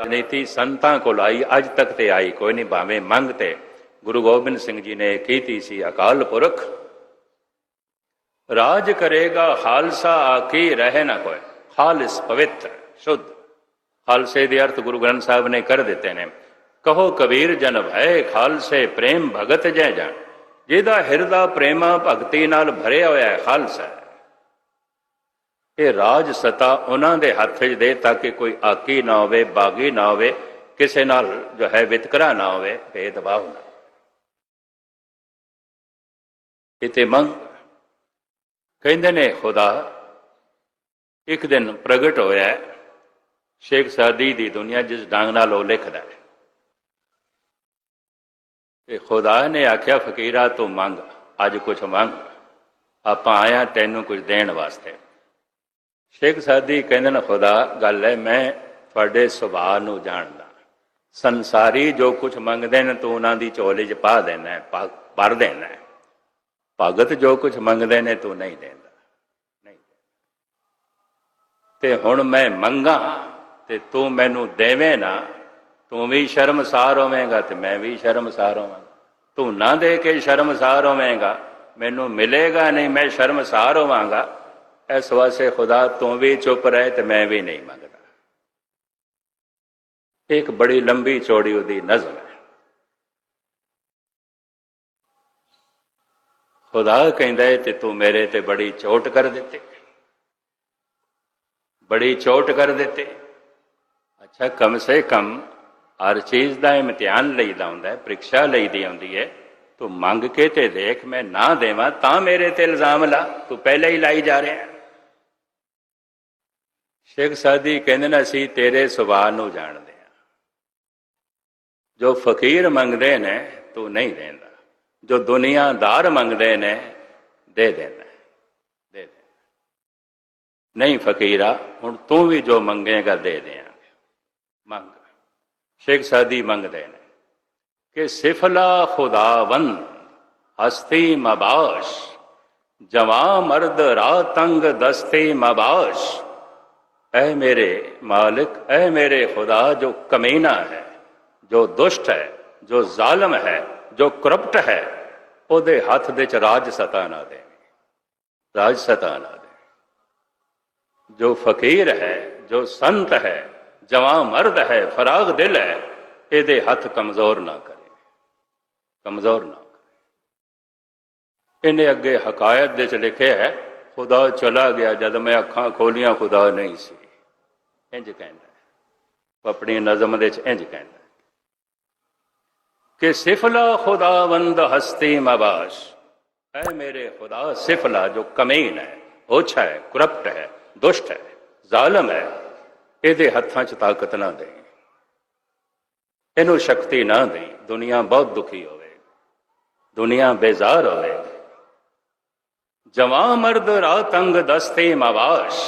ਰਾਜਨੀਤੀ ਸੰਤਾਂ ਕੋਲ ਆਈ, ਅੱਜ ਤੱਕ ਤੇ ਆਈ, ਕੋਈ ਨਹੀਂ, ਭਾਵੇਂ ਮੰਗ ਤੇ। ਗੁਰੂ ਗੋਬਿੰਦ ਸਿੰਘ ਜੀ ਨੇ ਕੀਤੀ ਸੀ, ਅਕਾਲ ਪੁਰਖ। ਰਾਜ ਕਰੇਗਾ ਖਾਲਸਾ ਆਕੀ ਰਹਿ ਨਾ ਕੋਈ। ਖਾਲਸ ਪਵਿੱਤਰ, ਸ਼ੁੱਧ। ਖਾਲਸੇ ਦੇ ਅਰਥ ਗੁਰੂ ਗ੍ਰੰਥ ਸਾਹਿਬ ਨੇ ਕਰ ਦਿੱਤੇ ਨੇ। ਕਹੋ ਕਬੀਰ ਜਨ ਭੈ, ਖਾਲਸੇ ਪ੍ਰੇਮ ਭਗਤ ਜੈ ਜਾਣ ਜਿਹਦਾ ਹਿਰਦਾ ਪ੍ਰੇਮਾ ਭਗਤੀ ਨਾਲ ਭਰਿਆ ਹੋਇਆ ਹੈ, ਖਾਲਸਾ ਇਹ ਰਾਜ ਸਤਾ ਉਹਨਾਂ ਦੇ ਹੱਥ 'ਚ ਦੇ ਤਾਂ ਕਿ ਕੋਈ ਆਕੀ ਨਾ ਹੋਵੇ, ਬਾਗੀ ਨਾ ਹੋਵੇ, ਕਿਸੇ ਨਾਲ ਜੋ ਹੈ ਵਿਤਕਰਾ ਨਾ ਹੋਵੇ, ਭੇਦਭਾਵ ਨਾ ਇਤੇ ਮੰਗ ਕਹਿੰਦੇ ਨੇ, ਖੁਦਾ, ਇੱਕ ਦਿਨ ਪ੍ਰਗਟ ਹੋਇਆ ਸ਼ੇਖ ਸਾਦੀ ਦੀ ਦੁਨੀਆ ਜਿਸ ਢੰਗ ਨਾਲ ਉਹ ਲਿਖਦਾ ਹੈ। ਤੇ ਖੁਦਾ ਨੇ ਆਖਿਆ, ਫਕੀਰਾ, ਤੂੰ ਮੰਗ, ਅੱਜ ਕੁਝ ਮੰਗ, ਆਪਾਂ ਆਇਆ ਤੈਨੂੰ ਕੁਝ ਦੇਣ ਵਾਸਤੇ। ਸ਼ੇਖ ਸਾਦੀ ਕਹਿੰਦੇ ਨੇ, ਖੁਦਾ, ਗੱਲ ਹੈ ਮੈਂ ਤੁਹਾਡੇ ਸੁਭਾਅ ਨੂੰ ਜਾਣਦਾ। ਸੰਸਾਰੀ ਜੋ ਕੁਝ ਮੰਗਦੇ ਨੇ, ਤੂੰ ਉਹਨਾਂ ਦੀ ਝੋਲੀ 'ਚ ਪਾ ਦੇਣਾ ਹੈ ਭਰ ਦੇਣਾ। ਹੈ ਭਗਤ ਜੋ ਕੁਝ ਮੰਗਦੇ ਨੇ, ਤੂੰ ਨਹੀਂ ਦਿੰਦਾ। ਨਹੀਂ ਤੇ ਹੁਣ ਮੈਂ ਮੰਗਾ, ਤੇ ਤੂੰ ਮੈਨੂੰ ਦੇਵੇਂ ਨਾ। ਤੂੰ ਵੀ ਸ਼ਰਮਸਾਰ ਹੋਵੇਂਗਾ, ਤੇ ਮੈਂ ਵੀ ਸ਼ਰਮਸਾਰ ਹੋਵਾਂਗਾ। ਤੂੰ ਨਾ ਦੇ ਕੇ ਸ਼ਰਮਸਾਰ ਹੋਵੇਂਗਾ। ਮੈਨੂੰ ਮਿਲੇਗਾ ਨਹੀਂ, ਮੈਂ ਸ਼ਰਮਸਾਰ ਹੋਵਾਂਗਾ। ਇਸ ਵਾਸਤੇ ਖੁਦਾ, ਤੂੰ ਵੀ ਚੁੱਪ ਰਹਿ ਤੇ ਮੈਂ ਵੀ ਨਹੀਂ ਮੰਗਦਾ। ਇੱਕ ਬੜੀ ਲੰਬੀ ਚੌੜੀ ਉਹਦੀ ਨਜ਼ਮ ਹੈ। ਖੁਦਾ ਕਹਿੰਦਾ ਹੈ ਤੇ ਤੂੰ ਮੇਰੇ ਤੇ ਬੜੀ ਚੋਟ ਕਰ ਦਿੱਤੀ। ਬੜੀ ਚੋਟ ਕਰ ਦਿੱਤੀ। ਅੱਛਾ, ਕਮ ਸੇ ਕਮ ਹਰ ਚੀਜ਼ ਦਾ ਇਮਤਿਹਾਨ ਲਈਦਾ ਹੁੰਦਾ ਹੈ, ਪ੍ਰੀਖਿਆ ਲਈਦੀ ਆਉਂਦੀ ਹੈ। ਤੂੰ ਮੰਗ ਕੇ ਤੇ ਦੇਖ, ਮੈਂ ਨਾ ਦੇਵਾਂ ਤਾਂ ਮੇਰੇ ਤੇ ਇਲਜ਼ਾਮ ਲਾ। ਤੂੰ ਪਹਿਲੇ ਹੀ ਲਾਈ ਜਾ ਰਿਹਾ ਹੈ। ਸ਼ੇਖ ਸਾਦੀ ਕਹਿੰਦੇ ਨੇ, ਅਸੀਂ ਤੇਰੇ ਸੁਭਾਅ ਨੂੰ ਜਾਣਦੇ ਹਾਂ। ਜੋ ਫਕੀਰ ਮੰਗਦੇ ਨੇ, ਤੂੰ ਨਹੀਂ ਦੇਂਦਾ। ਜੋ ਦੁਨੀਆਦਾਰ ਮੰਗਦੇ ਨੇ, ਦੇ ਦੇਣਾ ਦੇ ਦੇ ਨਹੀਂ ਫਕੀਰਾ, ਹੁਣ ਤੂੰ ਵੀ ਜੋ ਮੰਗੇਗਾ, ਦੇ ਦੇਾਂਗੇ ਮੰਗ। ਸ਼ੇਖ ਸਾਦੀ ਮੰਗਦੇ ਨੇ ਕਿ ਸਿਫਲਾ ਖੁਦਾਵੰਦ, ਹਸਤੀ ਮਬਾਸ਼, ਜਵਾਂ ਮਰਦ ਰਾ ਤੰਗ ਦਸਤੀ ਮਬਾਸ਼। ਐ ਮੇਰੇ ਮਾਲਿਕ, ਐ ਮੇਰੇ ਖੁਦਾ ਜੋ ਕਮੀਨਾ ਹੈ, ਜੋ ਦੁਸ਼ਟ ਹੈ, ਜੋ ਜ਼ਾਲਮ ਹੈ, ਜੋ ਕਰਪਟ ਹੈ, ਉਹਦੇ ਹੱਥ ਦੇ ਚ ਰਾਜ ਸਤਾ ਨਾ ਦੇ ਰਾਜ ਸਤਾ ਨਾ ਦੇ ਜੋ ਫਕੀਰ ਹੈ, ਜੋ ਸੰਤ ਹੈ, ਜਵਾਂ ਮਰਦ ਹੈ, ਫਰਾਗ ਦਿਲ ਹੈ, ਇਹਦੇ ਹੱਥ ਕਮਜ਼ੋਰ ਨਾ ਕਰੇ। ਕਮਜ਼ੋਰ ਨਾ ਕਰੇ। ਇਹਨੇ ਅੱਗੇ ਹਕਾਇਤ ਦੇ ਚ ਲਿਖਿਆ ਹੈ ਖੁਦਾ ਚਲਾ ਗਿਆ ਜਦ ਮੈਂ ਅੱਖਾਂ ਖੋਲੀਆਂ, ਖੁਦਾ ਨਹੀਂ ਸੀ। ਇੰਜ ਕਹਿੰਦਾ ਆਪਣੀ ਨਜ਼ਮ ਦੇ ਚ ਇੰਜ ਕਹਿੰਦਾ ਕਿ ਸਿਫਲਾ ਖੁਦਾਵੰਦ ਹਸਤੀ ਮਬਾਸ਼। ਐ ਮੇਰੇ ਖੁਦਾ, ਸਿਫਲਾ ਜੋ ਕਮੀਨ ਹੈ ਓਛਾ ਹੈ, ਕਰਪਟ ਹੈ, ਦੁਸ਼ਟ ਹੈ, ਜ਼ਾਲਮ ਹੈ, ਇਹਦੇ ਹੱਥਾਂ 'ਚ ਤਾਕਤ ਨਾ ਦੇ ਇਹਨੂੰ ਸ਼ਕਤੀ ਨਾ ਦੇ ਦੁਨੀਆ ਬਹੁਤ ਦੁਖੀ ਹੋਵੇ। ਦੁਨੀਆ ਬੇਜ਼ਾਰ ਹੋਵੇ। ਜਵਾਂ ਮਰਦ ਰਾ ਤੰਗ ਦਸਤੇ ਮਵਾਸ਼।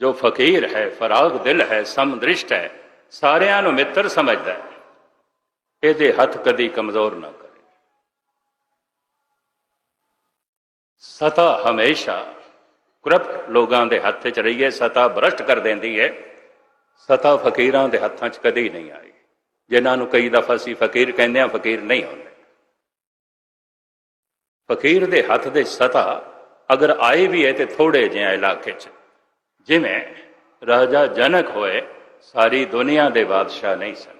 ਜੋ ਫਕੀਰ ਹੈ, ਫਰਾਗ ਦਿਲ ਹੈ, ਸਮਦ੍ਰਿਸ਼ਟ ਹੈ, ਸਾਰਿਆਂ ਨੂੰ ਮਿੱਤਰ ਸਮਝਦਾ ਹੈ। ਇਹਦੇ ਹੱਥ ਕਦੀ ਕਮਜ਼ੋਰ ਨਾ ਕਰੇ। ਸਤਾ ਹਮੇਸ਼ਾ ਕਰਪਟ ਲੋਕਾਂ ਦੇ ਹੱਥ 'ਚ ਰਹੀ ਹੈ ਸਤਾ ਭ੍ਰਸ਼ਟ ਕਰ ਦਿੰਦੀ ਹੈ। ਸਤਾ ਫਕੀਰਾਂ ਦੇ ਹੱਥਾਂ 'ਚ ਕਦੀ ਨਹੀਂ ਆਈ ਜਿਨ੍ਹਾਂ ਨੂੰ ਕਈ ਦਫਾ ਅਸੀਂ ਫਕੀਰ ਕਹਿੰਦੇ ਆ ਫਕੀਰ ਨਹੀਂ ਹੁੰਦੇ। ਫਕੀਰ ਦੇ ਹੱਥ ਦੇ ਸਤਾ ਅਗਰ ਆਏ ਵੀ ਹੈ ਤੇ ਥੋੜੇ ਜਿਹੇ ਇਲਾਕੇ 'ਚ। ਜਿਵੇਂ ਰਾਜਾ ਜਨਕ ਹੋਏ, ਸਾਰੀ ਦੁਨੀਆ ਦੇ ਬਾਦਸ਼ਾਹ ਨਹੀਂ ਸਨ।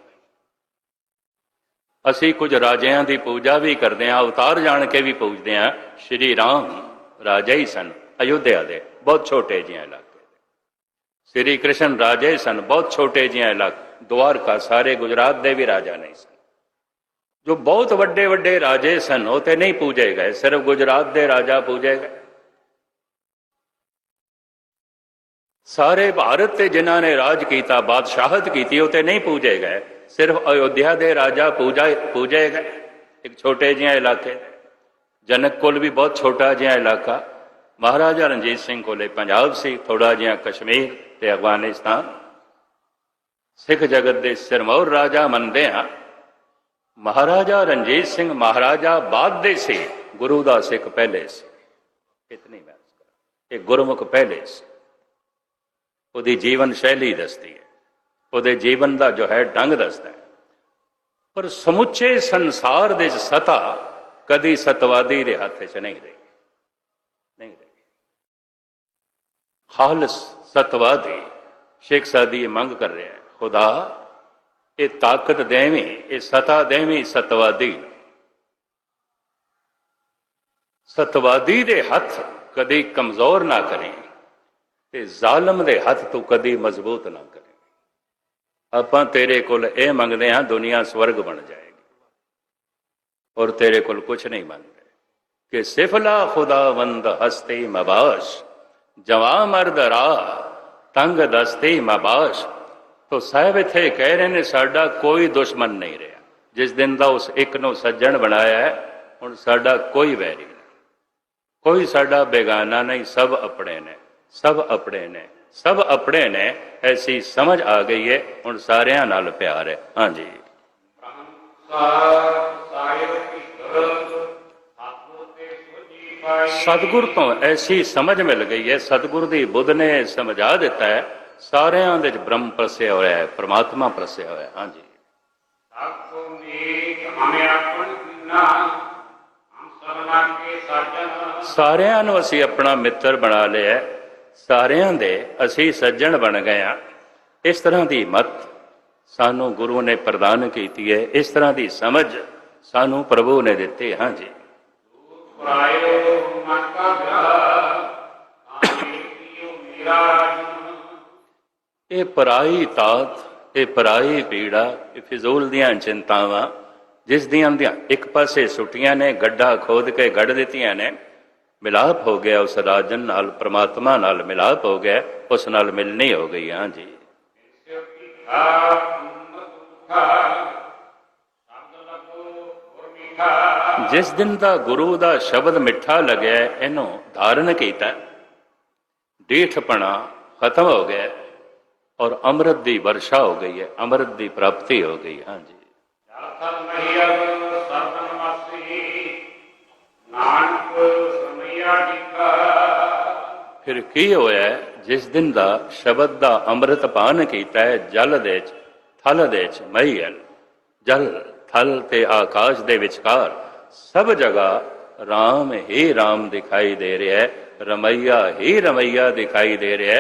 ਅਸੀਂ ਕੁਝ ਰਾਜਿਆਂ ਦੀ ਪੂਜਾ ਵੀ ਕਰਦੇ ਹਾਂ, ਅਵਤਾਰ ਜਾਣ ਕੇ ਵੀ ਪੂਜਦੇ ਹਾਂ। ਸ਼੍ਰੀ ਰਾਮ ਰਾਜਾ ਹੀ ਸਨ, ਅਯੁੱਧਿਆ ਦੇ ਬਹੁਤ ਛੋਟੇ ਜਿਹੇ ਇਲਾਕੇ ਸ਼੍ਰੀ ਕ੍ਰਿਸ਼ਨ ਰਾਜੇ ਸਨ, ਬਹੁਤ ਛੋਟੇ ਜਿਹੇ ਇਲਾਕੇ, ਦੁਆਰਕਾ, ਸਾਰੇ ਗੁਜਰਾਤ ਦੇ ਵੀ ਰਾਜਾ ਨਹੀਂ ਸਨ। ਜੋ ਬਹੁਤ ਵੱਡੇ ਵੱਡੇ ਰਾਜੇ ਸਨ, ਉਹ ਤੇ ਨਹੀਂ ਪੂਜੇ ਗਏ, ਸਿਰਫ ਗੁਜਰਾਤ ਦੇ ਰਾਜਾ ਪੂਜੇ ਗਏ। ਸਾਰੇ ਭਾਰਤ ਤੇ ਜਿਨ੍ਹਾਂ ਨੇ ਰਾਜ ਕੀਤਾ, ਬਾਦਸ਼ਾਹਤ ਕੀਤੀ, ਉਹ ਤੇ ਨਹੀਂ ਪੂਜੇ ਗਏ, ਸਿਰਫ ਅਯੋਧਿਆ ਦੇ ਰਾਜਾ ਪੂਜਾ, ਪੂਜੇ ਗਏ, ਇੱਕ ਛੋਟੇ ਜਿਹੇ ਇਲਾਕੇ। ਜਨਕ ਕੋਲ ਵੀ ਬਹੁਤ ਛੋਟਾ ਜਿਹਾ ਇਲਾਕਾ। ਮਹਾਰਾਜਾ ਰਣਜੀਤ ਸਿੰਘ ਕੋਲੇ ਪੰਜਾਬ ਸੀ ਥੋੜਾ ਜਿਹਾ ਕਸ਼ਮੀਰ ਤੇ ਅਫਗਾਨਿਸਤਾਨ। ਸਿੱਖ ਜਗਤ ਦੇ ਸਿਰਮੌਰ ਰਾਜਾ ਮੰਨਦੇ ਆ ਮਹਾਰਾਜਾ ਰਣਜੀਤ ਸਿੰਘ ਮਹਾਰਾਜਾ ਬਾਅਦ ਦੇ ਸੀ, ਗੁਰੂ ਦਾ ਸਿੱਖ ਪਹਿਲੇ ਸੀ। ਇਤਨੀ ਮੈਂ ਇਹ ਗੁਰਮੁਖ ਪਹਿਲੇ ਸੀ। ਉਹਦੀ ਜੀਵਨ ਸ਼ੈਲੀ ਦੱਸਦੀ ਹੈ। ਉਹਦੇ ਜੀਵਨ ਦਾ ਜੋ ਹੈ ਢੰਗ ਦੱਸਦਾ ਹੈ। ਪਰ ਸਮੁੱਚੇ ਸੰਸਾਰ ਦੇ ਸਤਾ ਕਦੀ ਸਤਵਾਦੀ ਦੇ ਹੱਥ 'ਚ ਨਹੀਂ ਰਹੀ। ਨਹੀਂ ਰਹੀ। ਖਾਲਸ ਸਤਵਾਦੀ ਸ਼ੇਖ ਸਾਦੀ ਇਹ ਮੰਗ ਕਰ ਰਿਹਾ ਹੈ, ਖੁਦਾ ਇਹ ਤਾਕਤ ਦੇਵੀਂ, ਇਹ ਸਤਾ ਦੇਵੀਂ, ਸਤਵਾਦੀ। ਨੂੰ। ਸਤਵਾਦੀ ਦੇ ਹੱਥ ਕਦੀ ਕਮਜ਼ੋਰ ਨਾ ਕਰੇ ਤੇ ਜ਼ਾਲਮ ਦੇ ਹੱਥ ਤੂੰ ਕਦੀ ਮਜ਼ਬੂਤ ਨਾ ਕਰੇ। ਆਪਾਂ ਤੇਰੇ ਕੋਲ ਇਹ ਮੰਗਦੇ ਹਾਂ, ਦੁਨੀਆ ਸਵਰਗ ਬਣ ਜਾਏਗੀ। ਔਰ ਤੇਰੇ ਕੋਲ ਕੁਝ ਨਹੀਂ ਮੰਗਦੇ। ਕਿ ਸਿਫਲਾ ਖੁਦਾਵੰਦ ਹਸਤੇ ਮਬਾਸ਼, ਜਵਾ ਮਰਦ ਰਾ ਤੰਗ ਦਸਤੇ ਮਬਾਸ਼। ਤੋ ਸਾਹਿਬ ਇੱਥੇ ਕਹਿ ਰਹੇ ਨੇ, ਸਾਡਾ ਕੋਈ ਦੁਸ਼ਮਣ ਨਹੀਂ ਰਿਹਾ। ਜਿਸ ਦਿਨ ਦਾ ਉਸ ਇੱਕ ਨੂੰ ਸੱਜਣ ਬਣਾਇਆ ਹੈ, ਹੁਣ ਸਾਡਾ ਕੋਈ ਵੈਰੀ ਨਹੀਂ। ਕੋਈ ਸਾਡਾ ਬੇਗਾਨਾ ਨਹੀਂ, ਸਭ ਆਪਣੇ ਨੇ, ਸਭ ਆਪਣੇ ਨੇ, ਸਭ ਆਪਣੇ ਨੇ, ਐਸੀ ਸਮਝ ਆ ਗਈ ਹੈ, ਹੁਣ ਸਾਰਿਆਂ ਨਾਲ ਪਿਆਰ ਹੈ। ਹਾਂਜੀ। ਸਤਿਗੁਰ ਤੋਂ ਐਸੀ ਸਮਝ ਮਿਲ ਗਈ ਹੈ, ਸਤਿਗੁਰ ਦੀ ਬੁੱਧ ਨੇ ਸਮਝਾ ਦਿੱਤਾ ਹੈ ਸਾਰਿਆਂ ਦੇ ਵਿੱਚ ਬ੍ਰਹਮ ਪ੍ਰਸਿਆ ਹੋਇਆ ਹੈ ਪ੍ਰਮਾਤਮਾ ਪ੍ਰਸਿਆ ਹੋਇਆ ਹਾਂਜੀ। ਸਾਖੋ ਨੀਕ ਹਮੇ ਆਪਣ ਕੀਨਾ ਹਮ ਸਭਨਾ ਕੇ ਸਾਜਨ। ਸਾਰਿਆਂ ਨੂੰ ਅਸੀਂ ਆਪਣਾ ਮਿੱਤਰ ਬਣਾ ਲਿਆ। ਸਾਰਿਆਂ ਦੇ ਅਸੀਂ ਸੱਜਣ ਬਣ ਗਏ ਹਾਂ। ਇਸ ਤਰ੍ਹਾਂ ਦੀ ਮਤ ਸਾਨੂੰ ਗੁਰੂ ਨੇ ਪ੍ਰਦਾਨ ਕੀਤੀ ਹੈ। ਇਸ ਤਰ੍ਹਾਂ ਦੀ ਸਮਝ ਸਾਨੂੰ ਪ੍ਰਭੂ ਨੇ ਦਿੱਤੀ ਹਾਂਜੀ। ਪੁਰਾਇਓ ਇਹ ਪਰਾਈ ਤਾਤ ਇਹ ਪਰਾਈ ਪੀੜਾ, ਇਹ ਫਿਜ਼ੂਲ ਦੀਆਂ ਚਿੰਤਾਵਾਂ, ਜਿਸ ਦੀਆਂ ਦੀਆਂ ਇੱਕ ਪਾਸੇ ਸੁੱਟੀਆਂ ਨੇ, ਗੱਡਾ ਖੋਦ ਕੇ ਗੱਡ ਦਿੱਤੀਆਂ ਨੇ, ਮਿਲਾਪ ਹੋ ਗਿਆ ਉਸ ਰਾਜਨ ਨਾਲ, ਪ੍ਰਮਾਤਮਾ ਨਾਲ ਮਿਲਾਪ ਹੋ ਗਿਆ, ਉਸ ਨਾਲ ਮਿਲਣੀ ਹੋ ਗਈ ਹਾਂਜੀ ਸਿਰ ਜਿਸ ਦਿਨ ਦਾ ਗੁਰੂ ਦਾ ਸ਼ਬਦ ਮਿੱਠਾ ਲੱਗਿਆ, ਇਹਨੂੰ ਧਾਰਨ ਕੀਤਾ, ਡੀਠਪਣਾ ਖਤਮ ਹੋ ਗਿਆ। ਔਰ ਅੰਮ੍ਰਿਤ ਦੀ ਵਰਸ਼ਾ ਹੋ ਗਈ ਹੈ ਅੰਮ੍ਰਿਤ ਦੀ ਪ੍ਰਾਪਤੀ ਹੋ ਗਈ ਹਾਂਜੀ। ਸਰਬਨ ਨਾਨਕ ਫਿਰ ਕੀ ਹੋਇਆ? ਜਿਸ ਦਿਨ ਦਾ ਸ਼ਬਦ ਦਾ ਅੰਮ੍ਰਿਤ ਪਾਨ ਕੀਤਾ ਹੈ ਜਲ ਦੇ ਚ ਥਲ ਦੇ ਚ ਮਹੀਲ ਜਲ ਥਲ ਤੇ ਆਕਾਸ਼ ਦੇ ਵਿਚਕਾਰ ਸਭ ਜਗ੍ਹਾ RAM ਹੀ RAM ਦਿਖਾਈ ਦੇ ਰਿਹਾ ਹੈ ਰਮਈਆ ਹੀ ਰਮਈਆ ਦਿਖਾਈ ਦੇ ਰਿਹਾ ਹੈ।